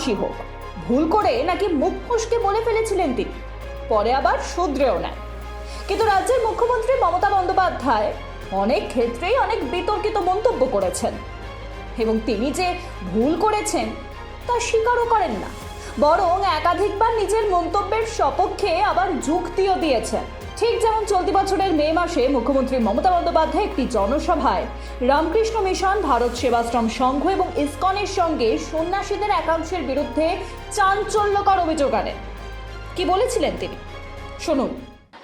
ফাঁসি হোক। ভুল করে নাকি মুখ ফুসকে বলে ফেলেছিলেন তিনি। পরে আবার শুধরেও নেন। কিন্তু রাজ্যের মুখ্যমন্ত্রী মমতা বন্দ্যোপাধ্যায় অনেক ক্ষেত্রেই অনেক বিতর্কিত মন্তব্য করেছেন। এবং তিনি যে ভুল করেছেন, তা স্বীকারও করেন না। বরং একাধিকবার নিজের মন্তব্যের সপক্ষে আবার যুক্তিও দিয়েছেন। ঠিক যেমন চলতি বছরের মে মাসে মুখ্যমন্ত্রী মমতা বন্দ্যোপাধ্যায় একটি জনসভায়। রামকৃষ্ণ মিশন, ভারত সেবাশ্রম সংঘ এবং ইসকনের সঙ্গে সন্ন্যাসীদের একাংশের বিরুদ্ধে চাঞ্চল্যকর অভিযোগ আনেন। কি বলেছিলেন তিনি? শুনুন।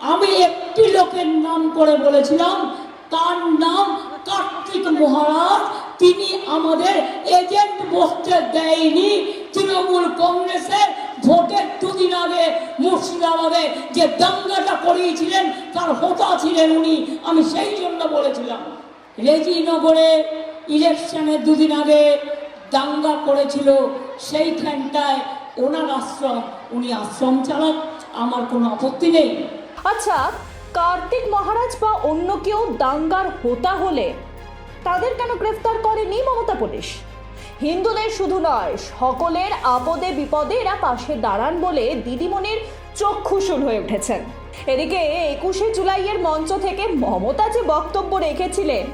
আমি একটি লোকের নাম করে বলেছিলাম, তার নাম কার্তিক মহারাজ। তিনি আমাদের এজেন্ট বসতে দেয়নি, তৃণমূল কংগ্রেসের ভোটের দুদিন আগে মুর্শিদাবাদে যে দাঙ্গাটা করিয়েছিলেন, তার হোতা ছিলেন উনি। আমি সেই জন্য বলেছিলাম, রেজিনগরে ইলেকশনের দুদিন আগে দাঙ্গা করেছিল, সেইখানটায় ওনার আশ্রম, উনি আশ্রম চালাক, আমার কোনো আপত্তি নেই। আচ্ছা কার্তিক মহারাজ বা অন্য কেউ দাঙ্গার হোতা হলে তাদের কেন গ্রেফতার করেনি মমতা পুলিশ? হিন্দুদের শুধু নয়, সকলের আপদে বিপদে এরা পাশে দাঁড়ান বলে দিদিমণির চক্ষুশূল হয়ে উঠেছেন। এদিকে একুশে জুলাইয়ের মঞ্চ থেকে মমতা যে বক্তব্য রেখেছিলেন,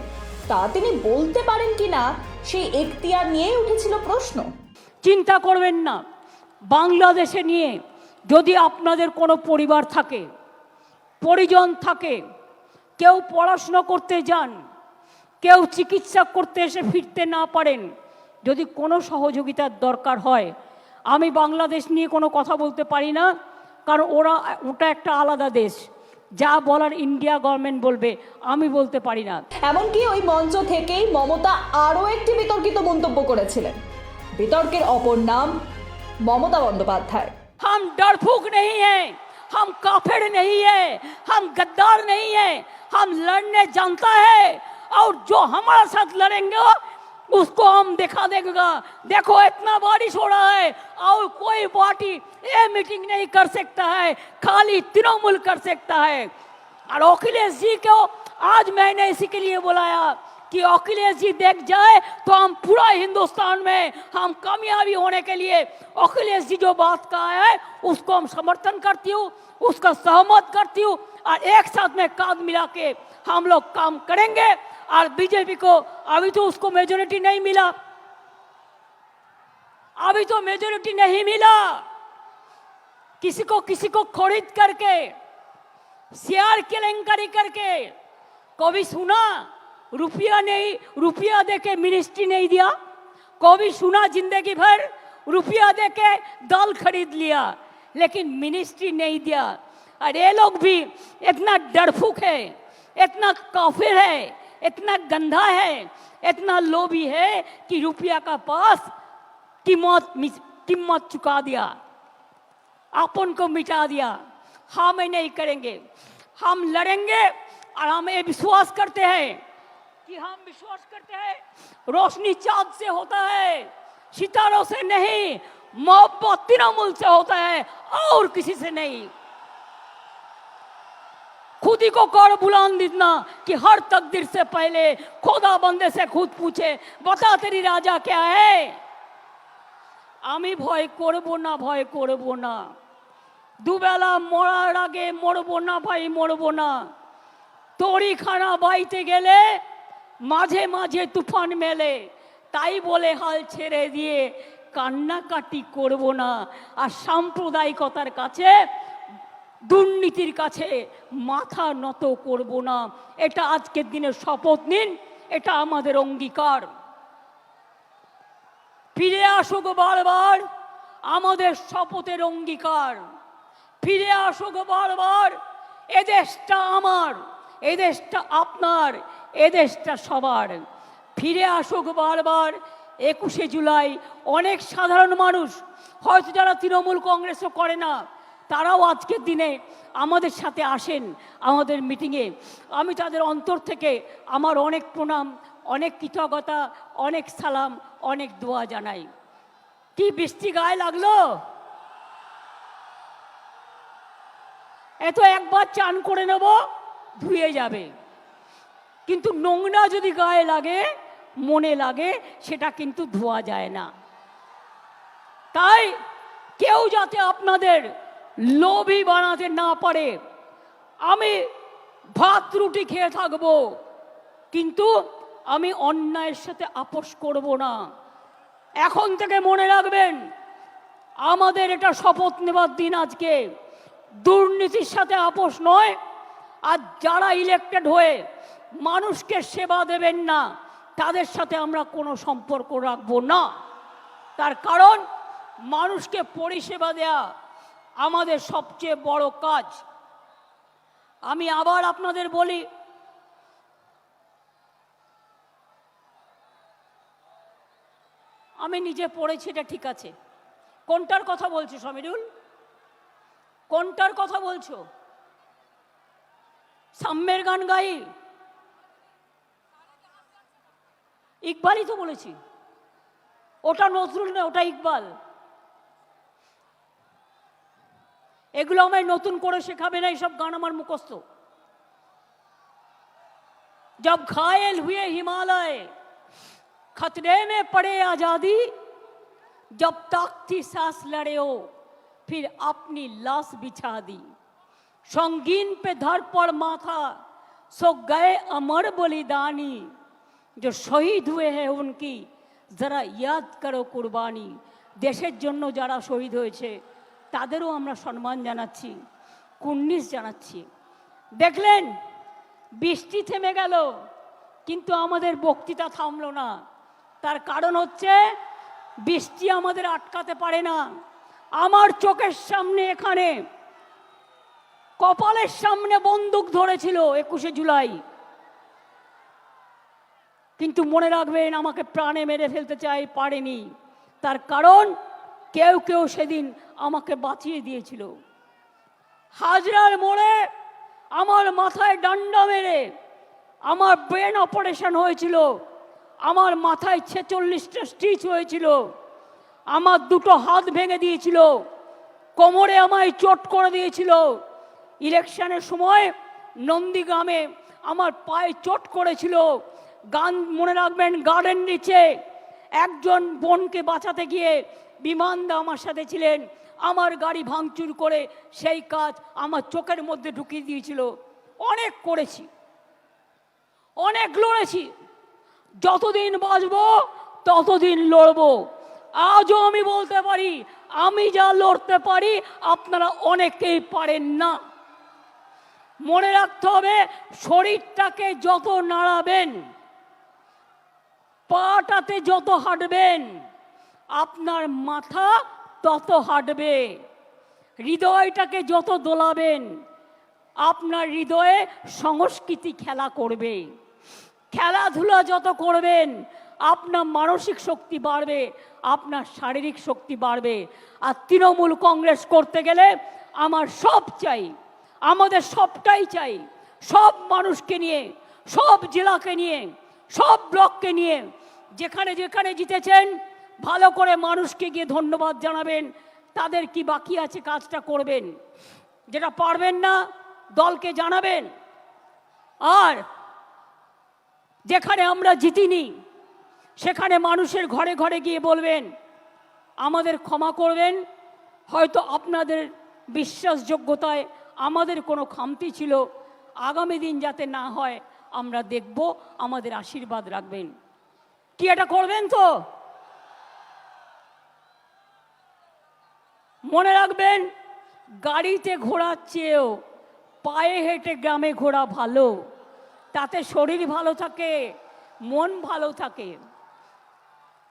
তা তিনি বলতে পারেন কিনা, সেই এখতিয়ার নিয়েই উঠেছিল প্রশ্ন। চিন্তা করবেন না। বাংলাদেশে নিয়ে যদি আপনাদের কোনো পরিবার থাকে, পরিজন থাকে, কেউ পড়াশুনো করতে যান, কেউ চিকিৎসা করতে এসে ফিরতে না পারেন যদি কোনো সহযোগিতার দরকার হয় আমি বাংলাদেশ নিয়ে কোনো কথা বলতে পারি না কারণ ওরা ওটা একটা আলাদা দেশ যা বলার ইন্ডিয়া গভর্নমেন্ট বলবে আমি বলতে পারি না এমনকি ওই মঞ্চ থেকেই মমতা আরও একটি বিতর্কিত মন্তব্য করেছিলেন বিতর্কের অপর নাম মমতা বন্দ্যোপাধ্যায় हम डरफूक नहीं हैं हम काफिर नहीं है हम गद्दार नहीं है हम लड़ने जानता है और जो हमारे साथ लड़ेंगे उसको हम दिखा देगा देखो, इतना बारिश हो रहा है और कोई पार्टी ये मीटिंग नहीं कर सकता है, खाली तृणमूल कर सकता है। और अखिलेश जी को आज मैंने इसी के लिए बुलाया कि अखिलेश जी देख जाए तो हम पूरा हिंदुस्तान में हम कामयाबी होने के लिए अखिलेश जी जो बात कहा है, उसको हम समर्थन करती हूँ, उसका सहमत करती हूँ और एक साथ में कांध मिला के हम लोग काम करेंगे। और बीजेपी को अभी तो उसको मेजोरिटी नहीं मिला। अभी तो मेजोरिटी नहीं मिला। किसी को किसी को खरीद करके, शेयर केलेंकारी करके, कभी सुना, रुपया नहीं, रुपया दे के मिनिस्ट्री नहीं दिया। कभी सुना ज़िंदगी भर, रुपया दे के दाल खरीद लिया, लेकिन मिनिस्ट्री नहीं दिया। और ये लोग भी इतना डरफुक है, इतना काफिर है इतना गंदा है, इतना लोभी है कि रुपया का पास कीमत कीमत चुका दिया अपन को मिटा दिया। हम ये नहीं करेंगे। हम लड़ेंगे और हम ये विश्वास करते हैं कि हम विश्वास करते हैं, रोशनी चाँद से होता है, सितारों से नहीं, मोहब्बत तृणमूल से होता है और किसी से नहीं। खुद ही को कर बुलंद इतना कि हर तकदीर से पहले खुदा बंदे से खुद पूछे बता तेरी राजा क्या है আমি ভয় করব না ভয় করব না দুবেলা মরার আগে মরবো না ভাই মরবো না তরিখানা বাইতে গেলে মাঝে মাঝে তুফান মেলে তাই বলে হাল ছেড়ে দিয়ে কান্নাকাটি করব না আর সাম্প্রদায়িকতার কাছে দুর্নীতির কাছে মাথা নত করব না। এটা আজকের দিনে শপথ নিন, এটা আমাদের অঙ্গীকার। ফিরে আসুক বারবার, আমাদের শপথের অঙ্গীকার। ফিরে আসুক বারবার এদেশটা আমার এদেশটা আপনার এদেশটা সবার। ফিরে আসুক বারবার, একুশে জুলাই অনেক সাধারণ মানুষ, হয়তো যারা তৃণমূল কংগ্রেসও করে না তারাও আজকের দিনে আমাদের সাথে আসেন আমাদের মিটিংয়ে আমি তাদের অন্তর থেকে আমার অনেক প্রণাম, অনেক কৃতজ্ঞতা, অনেক সালাম, অনেক দোয়া জানাই। কি বৃষ্টি গায়ে লাগল? এত একবার চান করে নেব, ধুয়ে যাবে। কিন্তু নোংরা যদি গায়ে লাগে, মনে লাগে, সেটা কিন্তু ধোয়া যায় না। তাই কেউ যাতে আপনাদের লোভী বানাতে না পারে। আমি ভাত, রুটি খেয়ে থাকব, কিন্তু আমি অন্যায়ের সাথে আপোষ করব না। এখন থেকে মনে রাখবেন, আমাদের এটা শপথ নেবার দিন আজকে। দুর্নীতির সাথে আপোষ নয়, আর যারা ইলেক্টেড হয়ে মানুষকে সেবা দেবেন না, তাদের সাথে আমরা কোনো সম্পর্ক রাখব না। তার কারণ, মানুষকে পরিষেবা দেয়া আমাদের সবচেয়ে বড় কাজ। আমি আবার আপনাদের বলি, আমি নিজে পড়েছি, এটা ঠিক আছে। কোনটার কথা বলছো, সমীরুল? কোনটার কথা বলছো? সাম্যের গান গাই। ইকবালই তো বলেছি। ওটা নজরুল না ওটা ইকবাল। এগুলো আমায় নতুন করে শেখাবে না এইসব গান আমার মুখস্থ। জব ঘায়েল হুয়ে হিমালয়, খতরে মে পড়ে আজাদি জব তাকতি সাস লড়েও, ফির আপনি লাশ বিছা দি। সঙ্গীন পে ধর পড় মাথা, সো গয়ে অমর বলিদানি যে শহীদ হুয়ে হ্যাঁ উনকি যারা ইয়াদ করো কুরবানি। দেশের জন্য যারা শহীদ হয়েছে তাদেরও আমরা সম্মান জানাচ্ছি, কুর্নিশ জানাচ্ছি। দেখলেন, বৃষ্টি থেমে গেল, কিন্তু আমাদের বক্তৃতা থামলো না। তার কারণ হচ্ছে, বৃষ্টি আমাদের আটকাতে পারে না। আমার চোখের সামনে এখানে, কপালের সামনে বন্দুক ধরেছিল একুশে জুলাই। কিন্তু মনে রাখবেন, আমাকে প্রাণে মেরে ফেলতে চাই, পারেনি। তার কারণ, কেউ কেউ সেদিন আমাকে বাঁচিয়ে দিয়েছিল। হাজরার মোড়ে আমার মাথায় ডান্ডা মেরে আমার ব্রেন অপারেশন হয়েছিল। আমার মাথায় ছেচল্লিশটা স্টিচ হয়েছিল। আমার দুটো হাত ভেঙে দিয়েছিল। কোমরে আমায় চোট করে দিয়েছিল। ইলেকশনের সময় নন্দীগ্রামে আমার পায়ে চোট করেছিল। গান মনে রাখবেন, গার্ডেন নিচে একজন বোনকে বাঁচাতে গিয়ে বিমানদা আমার সাথে ছিলেন। আমার গাড়ি ভাঙচুর করে সেই কাজ আমার চোখের মধ্যে ঢুকিয়ে দিয়েছিল। অনেক করেছি। অনেক লড়েছি। যতদিন বাঁচব, ততদিন লড়ব। আজও আমি বলতে পারি, আমি যা লড়তে পারি, আপনারা অনেকেই পারেন না। মনে রাখতে হবে, শরীরটাকে যত নাড়াবেন, পাটাতে যত হাঁটবেন, আপনার মাথা তত হাঁটবে। হৃদয়টাকে যত দোলাবেন, আপনার হৃদয়ে সংস্কৃতি খেলা করবে। খেলাধুলা যত করবেন, আপনার মানসিক শক্তি বাড়বে, আপনার শারীরিক শক্তি বাড়বে। আর তৃণমূল কংগ্রেস করতে গেলে আমার সব চাই, আমাদের সবটাই চাই। সব মানুষকে নিয়ে, সব জেলাকে নিয়ে, সব ব্লককে নিয়ে, যেখানে যেখানে জিতেছেন ভালো করে মানুষকে গিয়ে ধন্যবাদ জানাবেন। তাদের কি বাকি আছে কাজটা করবেন? যেটা পারবেন না, দলকে জানাবেন। আর যেখানে আমরা জিতিনি, সেখানে মানুষের ঘরে ঘরে গিয়ে বলবেন, আমাদের ক্ষমা করবেন। হয়তো আপনাদের বিশ্বাসযোগ্যতায় আমাদের কোনো খামতি ছিল। আগামী দিন যাতে না হয়, আমরা দেখব, আমাদের আশীর্বাদ রাখবেন। কি এটা করবেন তো? মনে রাখবেন, গাড়িতে ঘোরার চেয়েও পায়ে হেঁটে গ্রামে ঘোরা ভালো। তাতে শরীর ভালো থাকে, মন ভালো থাকে।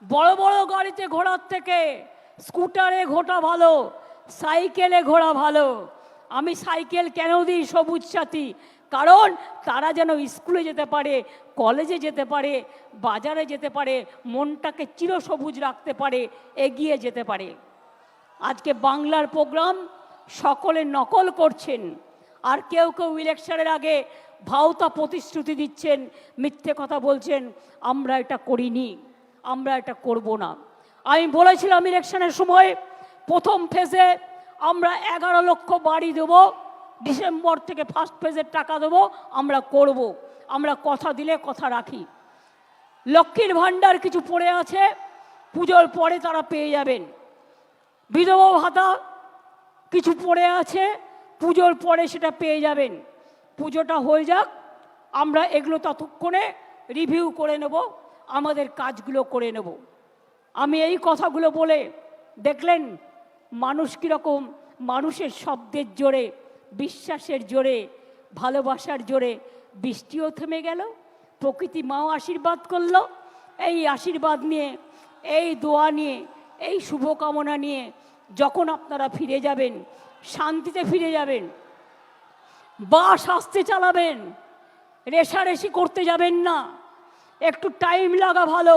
বড় বড় গাড়িতে ঘোরার থেকে স্কুটারে ঘোটা ভালো, সাইকেলে ঘোরা ভালো। আমি সাইকেল কেন দিই সবুজ সাথী? কারণ তারা যেন স্কুলে যেতে পারে, কলেজে যেতে পারে, বাজারে যেতে পারে, মনটাকে চিরসবুজ রাখতে পারে, এগিয়ে যেতে পারে। আজকে বাংলার প্রোগ্রাম সকলে নকল করছেন। আর কেউ কেউ ইলেকশনের আগে ভাওতা প্রতিশ্রুতি দিচ্ছেন, মিথ্যে কথা বলছেন, আমরা এটা করিনি, আমরা এটা করব না। আমি বলেছিলাম ইলেকশনের সময় প্রথম ফেজে আমরা এগারো লক্ষ বাড়ি দেবো, ডিসেম্বর থেকে ফার্স্ট ফেজের টাকা দেবো, আমরা করব, আমরা কথা দিলে কথা রাখি। লক্ষ্মীর ভাণ্ডার কিছু পড়ে আছে, পুজোর পরে তারা পেয়ে যাবেন। বিধবা ভাতা, কিছু পড়ে আছে, পুজোর পরে সেটা পেয়ে যাবেন। পুজোটা হয়ে যাক, আমরা এগুলো ততক্ষণে রিভিউ করে নেব, আমাদের কাজগুলো করে নেব। আমি এই কথাগুলো বলে, দেখলেন, মানুষ কীরকম, মানুষের শব্দের জোরে, বিশ্বাসের জোরে, ভালোবাসার জোরে বৃষ্টিও থেমে গেল, প্রকৃতি মাও আশীর্বাদ করল, এই আশীর্বাদ নিয়ে, এই দোয়া নিয়ে, এই শুভকামনা নিয়ে যখন আপনারা ফিরে যাবেন, শান্তিতে ফিরে যাবেন, বাস আসতে চালাবেন, রেশারেশি করতে যাবেন না, একটু টাইম লাগা ভালো,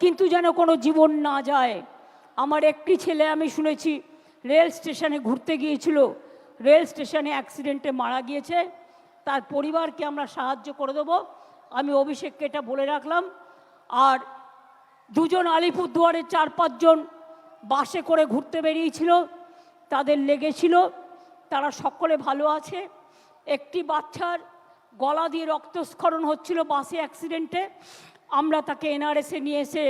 কিন্তু যেন কোনো জীবন না যায়। আমার একটি ছেলে আমি শুনেছি, রেল স্টেশনে ঘুরতে গিয়েছিল, রেল স্টেশনে অ্যাক্সিডেন্টে মারা গিয়েছে, তার পরিবারকে আমরা সাহায্য করে দেবো। আমি অভিষেককে এটা বলে রাখলাম। আর দুজন আলিপুরদুয়ারের চার পাঁচজন বাসে করে ঘুরতে বেরিয়েছিল, তাদের লেগেছিল, তারা সকলে ভালো আছে। একটি বাচ্চার গলা দিয়ে রক্তস্খরণ হচ্ছিল বাসে অ্যাক্সিডেন্টে। আমরা তাকে এনআরএসে নিয়ে এসে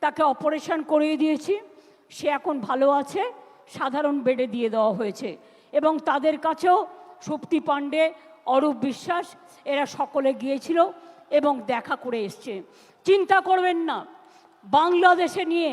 তাকে অপারেশন করিয়ে দিয়েছি। সে এখন ভালো আছে, সাধারণ বেডে দিয়ে দেওয়া হয়েছে। এবং তাদের কাছেও সুপ্তি পাণ্ডে, অরূপ বিশ্বাস, এরা সকলে গিয়েছিল এবং দেখা করে এসছে। চিন্তা করবেন না, বাংলাদেশে নিয়ে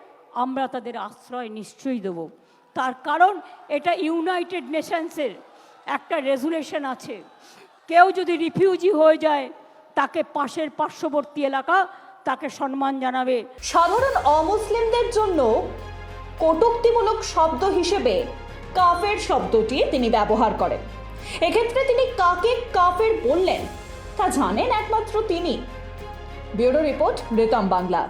আমরা তাদের আশ্রয় নিশ্চয়ই দেব। তার কারণ এটা ইউনাইটেড নেশনসের একটা রেজুলেশন আছে। কেউ যদি রিফিউজি হয়ে যায়, তাকে পাশের পার্শ্ববর্তী এলাকা তাকে সম্মান জানাবে। সাধারণ অমুসলিমদের জন্য কটুক্তিমূলক শব্দ হিসেবে কাফের শব্দটি তিনি ব্যবহার করেন। এক্ষেত্রে তিনি কাকে কাফের বললেন তা জানেন একমাত্র তিনি। Bureau report Ritam Bangla.